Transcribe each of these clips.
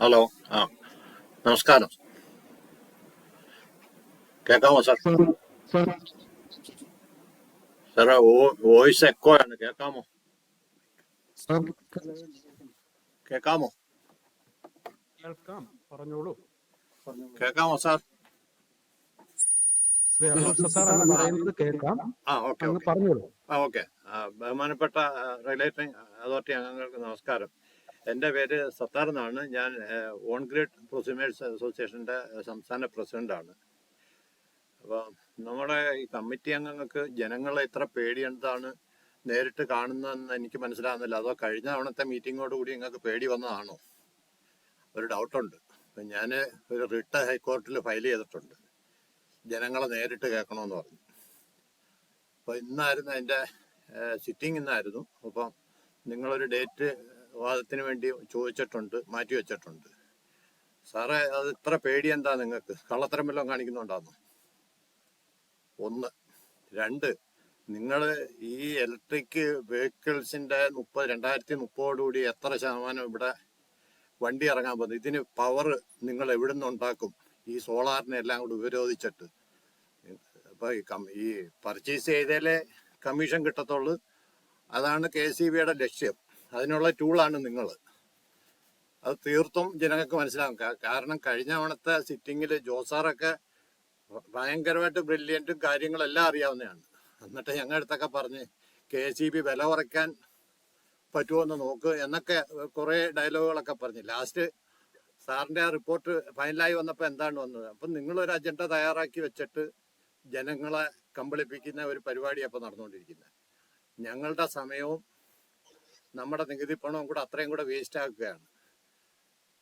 Hello ആ. നമസ്കാരം. കേൾക്കാമോ സാർ? സാറേ വോയിസ് എക്കോ ആണ് കേൾക്കാമോ കേൾക്കാമോ? കേൾക്കാം. പറഞ്ഞോളൂ. കേൾക്കാമോ സാർ? പറഞ്ഞോളൂ. ആ ഓക്കെ. ബഹുമാനപ്പെട്ട റെഗുലേറ്ററിംഗ് അതോറിറ്റി അംഗങ്ങൾക്ക് നമസ്കാരം. എന്റെ പേര് സത്താർ എന്നാണ്. ഞാൻ ഓൺ ഗ്രിഡ് പ്രൊസ്യൂമേഴ്സ് അസോസിയേഷന്റെ സംസ്ഥാന പ്രസിഡന്റാണ് അപ്പോൾ നമ്മുടെ ഈ കമ്മിറ്റി അംഗങ്ങൾക്ക് ജനങ്ങളെ ഇത്ര പേടിയേണ്ടതാണ് നേരിട്ട് കാണുന്നതെന്ന് എനിക്ക് മനസ്സിലാകുന്നില്ല അതോ കഴിഞ്ഞ തവണത്തെ മീറ്റിങ്ങോട് കൂടി നിങ്ങൾക്ക് പേടി വന്നതാണോ? ഒരു ഡൗട്ടുണ്ട്. അപ്പം ഞാൻ ഒരു റിട്ട് ഹൈക്കോർട്ടിൽ ഫയൽ ചെയ്തിട്ടുണ്ട്. ജനങ്ങളെ നേരിട്ട് കേൾക്കണമെന്ന് പറഞ്ഞു. അപ്പോൾ ഇന്നായിരുന്നു അതിന്റെ സിറ്റിംഗ് ഇന്നായിരുന്നു. അപ്പം നിങ്ങളൊരു ഡേറ്റ് വാദത്തിന് വേണ്ടി ചോദിച്ചിട്ടുണ്ട് മാറ്റി വെച്ചിട്ടുണ്ട്. സാറേ അത് ഇത്ര പേടി എന്താ നിങ്ങൾക്ക്? കള്ളത്തരം വല്ലതും കാണിക്കുന്നുണ്ടാന്നോ? ഒന്ന്. രണ്ട് നിങ്ങൾ ഈ ഇലക്ട്രിക് വെഹിക്കിൾസിന്റെ മുപ്പത് രണ്ടായിരത്തി മുപ്പതോടുകൂടി എത്ര ശതമാനം ഇവിടെ വണ്ടി ഇറങ്ങാൻ പോകുന്നത് ഇതിന് പവർ നിങ്ങൾ എവിടെ നിന്നുണ്ടാക്കും ഈ സോളാറിനെ എല്ലാം കൂടി ഉപരോധിച്ചിട്ട്. അപ്പോൾ ഈ കം ഈ പർച്ചേസ് ചെയ്തേലേ കമ്മീഷൻ കിട്ടത്തുള്ളൂ. അതാണ് കെ സി ബിയുടെ ലക്ഷ്യം. അതിനുള്ള ടൂളാണ് നിങ്ങൾ അത് തീർത്തും ജനങ്ങൾക്ക് മനസ്സിലാകും കാരണം കഴിഞ്ഞ തവണത്തെ സിറ്റിങ്ങിൽ ജോസാറൊക്കെ ഭയങ്കരമായിട്ട് ബ്രില്യന്റും കാര്യങ്ങളെല്ലാം അറിയാവുന്നതാണ്. എന്നിട്ട് ഞങ്ങളുടെ അടുത്തൊക്കെ പറഞ്ഞ് കെ സി ബി വില കുറയ്ക്കാൻ പറ്റുമോന്ന് നോക്ക് എന്നൊക്കെ കുറേ ഡയലോഗുകളൊക്കെ പറഞ്ഞു. ലാസ്റ്റ് സാറിന്റെ ആ റിപ്പോർട്ട് ഫൈനലായി വന്നപ്പോൾ എന്താണ് വന്നത്? അപ്പം നിങ്ങളൊരു അജണ്ട തയ്യാറാക്കി വെച്ചിട്ട് ജനങ്ങളെ കമ്പളിപ്പിക്കുന്ന ഒരു പരിപാടിയാണ് ഇപ്പോൾ നടന്നുകൊണ്ടിരിക്കുന്നത് ഞങ്ങളുടെ സമയവും നമ്മുടെ നികുതി പണവും കൂടെ അത്രയും കൂടെ വേസ്റ്റ് ആക്കുകയാണ്.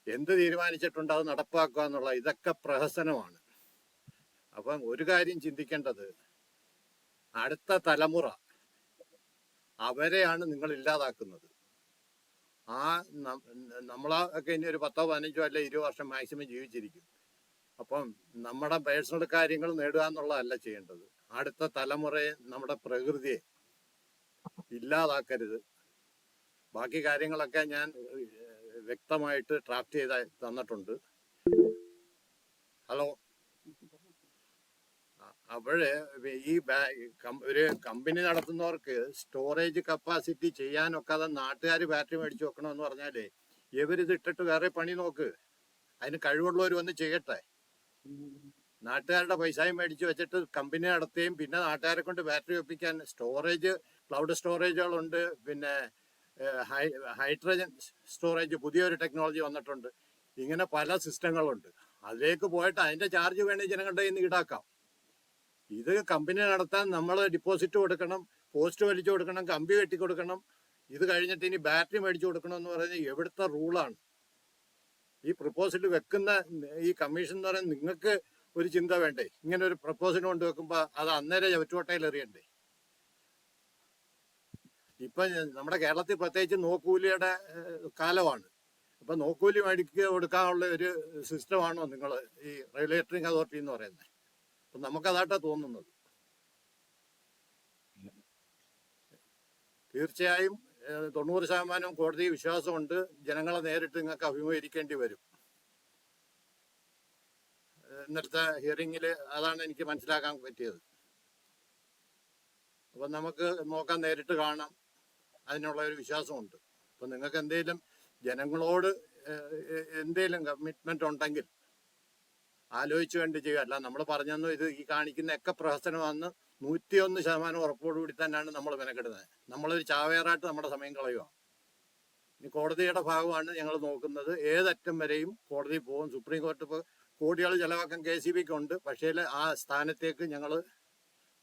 എന്ത് തീരുമാനിച്ചിട്ടുണ്ട് അത് നടപ്പാക്കുക എന്നുള്ള ഇതൊക്കെ പ്രഹസനമാണ്. അപ്പം ഒരു കാര്യം ചിന്തിക്കേണ്ടത് അടുത്ത തലമുറ അവരെയാണ് നിങ്ങൾ ഇല്ലാതാക്കുന്നത്. ആ നമ്മളൊക്കെ ഇനി ഒരു പത്തോ പതിനഞ്ചോ അല്ലെ ഇരുപത് വർഷം മാക്സിമം ജീവിച്ചിരിക്കും. അപ്പം നമ്മുടെ പേഴ്സണൽ കാര്യങ്ങൾ നേടുക എന്നുള്ളതല്ല ചെയ്യേണ്ടത്. അടുത്ത തലമുറയെ നമ്മുടെ പ്രകൃതിയെ ഇല്ലാതാക്കരുത്. ബാക്കി കാര്യങ്ങളൊക്കെ ഞാൻ വ്യക്തമായിട്ട് ഡ്രാഫ്റ്റ് ചെയ്ത് തന്നിട്ടുണ്ട്. ഹലോ. അപ്പോഴ് ഈ ഒരു കമ്പനി നടത്തുന്നവർക്ക് സ്റ്റോറേജ് കപ്പാസിറ്റി ചെയ്യാനൊക്കാതെ നാട്ടുകാർ ബാറ്ററി മേടിച്ചു വെക്കണമെന്ന് പറഞ്ഞാലേ ഇവരിത് ഇട്ടിട്ട് വേറെ പണി നോക്ക്. അതിന് കഴിവുള്ളവർ വന്ന് ചെയ്യട്ടെ. നാട്ടുകാരുടെ പൈസയും മേടിച്ചു വെച്ചിട്ട് കമ്പനി നടത്തുകയും പിന്നെ നാട്ടുകാരെ കൊണ്ട് ബാറ്ററി ഒപ്പിക്കാൻ സ്റ്റോറേജ് ക്ലൗഡ് സ്റ്റോറേജുകളുണ്ട്. പിന്നെ ഹൈ- ഹൈഡ്രജൻ സ്റ്റോറേജ് പുതിയൊരു ടെക്നോളജി വന്നിട്ടുണ്ട്. ഇങ്ങനെ പല സിസ്റ്റങ്ങളുണ്ട്. അതിലേക്ക് പോയിട്ട് അതിന്റെ ചാർജ് വേണേൽ ജനങ്ങളുടെ കയ്യിൽ നിന്ന് ഈടാക്കാം. ഇത് കമ്പനി നടത്താൻ നമ്മൾ ഡിപ്പോസിറ്റ് കൊടുക്കണം പോസ്റ്റ് വലിച്ചു കൊടുക്കണം കമ്പി വെട്ടി കൊടുക്കണം. ഇത് കഴിഞ്ഞിട്ട് ഇനി ബാറ്ററി മേടിച്ചു കൊടുക്കണം എന്ന് പറയുന്നത് എവിടുത്തെ റൂളാണ് ഈ പ്രപ്പോസിറ്റ് വെക്കുന്ന ഈ കമ്മീഷൻ എന്ന് പറയുന്നത് നിങ്ങൾക്ക് ഒരു ചിന്ത വേണ്ടേ? ഇങ്ങനെ ഒരു പ്രപ്പോസൽ കൊണ്ടുവെക്കുമ്പോൾ അത് അന്നേരം ചവറ്റുവട്ടയിൽ എറിയണ്ടേ? ഇപ്പൊ നമ്മുടെ കേരളത്തിൽ പ്രത്യേകിച്ച് നോക്കൂലിയുടെ കാലമാണ്. അപ്പൊ നോക്കൂലി മേടിക്കുക കൊടുക്കാനുള്ള ഒരു സിസ്റ്റമാണോ നിങ്ങൾ ഈ റെഗുലേറ്ററിംഗ് അതോറിറ്റി എന്ന് പറയുന്നത്? അപ്പൊ നമുക്കതായിട്ടാ തോന്നുന്നത്. തീർച്ചയായും തൊണ്ണൂറ് ശതമാനം കോടതി വിശ്വാസമുണ്ട്. ജനങ്ങളെ നേരിട്ട് നിങ്ങൾക്ക് അഭിമുഖീകരിക്കേണ്ടി വരും. ഇന്നത്തെ ഹിയറിംഗിൽ അതാണ് എനിക്ക് മനസ്സിലാക്കാൻ പറ്റിയത്. അപ്പൊ നമുക്ക് നോക്കാൻ നേരിട്ട് കാണാം. അതിനുള്ള ഒരു വിശ്വാസമുണ്ട്. അപ്പം നിങ്ങൾക്ക് എന്തെങ്കിലും ജനങ്ങളോട് എന്തെങ്കിലും കമ്മിറ്റ്മെന്റ് ഉണ്ടെങ്കിൽ ആലോചിച്ച് വേണ്ടി ചെയ്യുക. അല്ല നമ്മൾ പറഞ്ഞെന്നു ഇത് ഈ കാണിക്കുന്ന ഒക്കെ പ്രഹസനമാണെന്ന് നൂറ്റിയൊന്ന് ശതമാനം ഉറപ്പോടുകൂടി തന്നെയാണ് നമ്മൾ മെനക്കെടുന്നത്. നമ്മളൊരു ചാവേറായിട്ട് നമ്മുടെ സമയം കളയുക ഇനി കോടതിയുടെ ഭാഗമാണ് ഞങ്ങൾ നോക്കുന്നത്. ഏതറ്റം വരെയും കോടതി പോകും. സുപ്രീം കോർട്ട് ഇപ്പോൾ കോടികൾ ചിലവാക്കാൻ കെ സി ബിക്ക് ഉണ്ട് പക്ഷേ ആ സ്ഥാനത്തേക്ക് ഞങ്ങൾ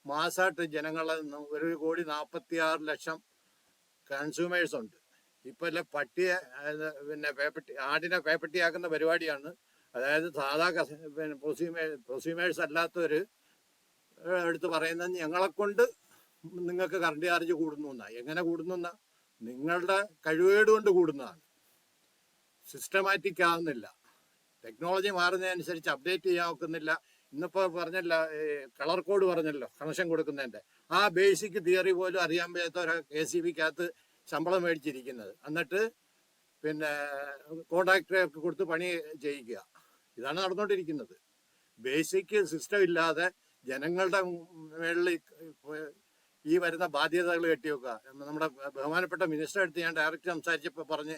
മാസമായിട്ട് ജനങ്ങളെ ഒരു കോടി നാൽപ്പത്തി ആറ് ലക്ഷം കൺസ്യൂമേഴ്സ് ഉണ്ട്. ഇപ്പൊ അല്ല പട്ടിയെ പിന്നെ പേപ്പട്ടി ആടിനെ പേപ്പട്ടിയാക്കുന്ന പരിപാടിയാണ്. അതായത് സാധാ കസ- പിന്നെ പ്രൊസ്യൂമേ പ്രൊസ്യൂമേഴ്സ് അല്ലാത്തവർ എടുത്ത് പറയുന്നത് ഞങ്ങളെ കൊണ്ട് നിങ്ങൾക്ക് കറണ്ട് ചാർജ് കൂടുന്നു എന്നാ. എങ്ങനെ കൂടുന്നു എന്നാ? നിങ്ങളുടെ കഴിവേട് കൊണ്ട് കൂടുന്നതാണ്. സിസ്റ്റമാറ്റിക് ആവുന്നില്ല. ടെക്നോളജി മാറുന്നതനുസരിച്ച് അപ്ഡേറ്റ് ചെയ്യാൻ ഒക്കുന്നില്ല. ഇന്നിപ്പോ പറഞ്ഞല്ല കളർ കോഡ് പറഞ്ഞല്ലോ കണക്ഷൻ കൊടുക്കുന്നതിന്റെ. ആ ബേസിക് തിയറി പോലും അറിയാൻ വയ്യാത്ത ഒരു കെ സി ബിക്കകത്ത് ശമ്പളം മേടിച്ചിരിക്കുന്നത്. എന്നിട്ട് പിന്നെ കോൺട്രാക്ടറെ ഒക്കെ കൊടുത്ത് പണി ചെയ്യിക്കുക. ഇതാണ് നടന്നുകൊണ്ടിരിക്കുന്നത് ബേസിക് സിസ്റ്റം ഇല്ലാതെ ജനങ്ങളുടെ മേളിൽ ഈ വരുന്ന ബാധ്യതകൾ കെട്ടിവെക്കുക. നമ്മുടെ ബഹുമാനപ്പെട്ട മിനിസ്റ്റർ അടുത്ത് ഞാൻ ഡയറക്റ്റ് സംസാരിച്ചപ്പോൾ പറഞ്ഞ്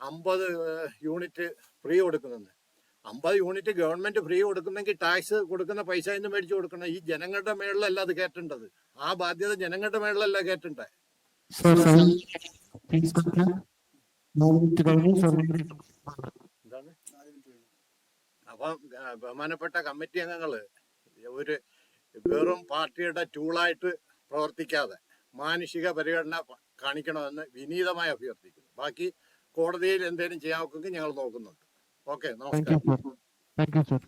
അമ്പത് യൂണിറ്റ് ഫ്രീ കൊടുക്കുന്നെന്ന്. അമ്പത് യൂണിറ്റ് ഗവൺമെന്റ് ഫ്രീ കൊടുക്കുന്നെങ്കിൽ ടാക്സ് കൊടുക്കുന്ന പൈസ ഇന്ന് മേടിച്ചു കൊടുക്കണം. ഈ ജനങ്ങളുടെ മേളിലല്ല അത് കയറ്റേണ്ടത് ആ ബാധ്യത ജനങ്ങളുടെ മേളിലല്ല കയറ്റണ്ടേ. എന്താണ്? അപ്പം ബഹുമാനപ്പെട്ട കമ്മിറ്റി അംഗങ്ങൾ ഒരു വെറും പാർട്ടിയുടെ ടൂളായിട്ട് പ്രവർത്തിക്കാതെ മാനുഷിക പരിഗണന കാണിക്കണമെന്ന് വിനീതമായി അഭ്യർത്ഥിക്കുന്നു. ബാക്കി കോടതിയിൽ എന്തെങ്കിലും ചെയ്യാൻ ഞങ്ങൾ നോക്കുന്നുണ്ട് ഓക്കെ Thank നമസ്കാരം you, sir. Thank you, sir.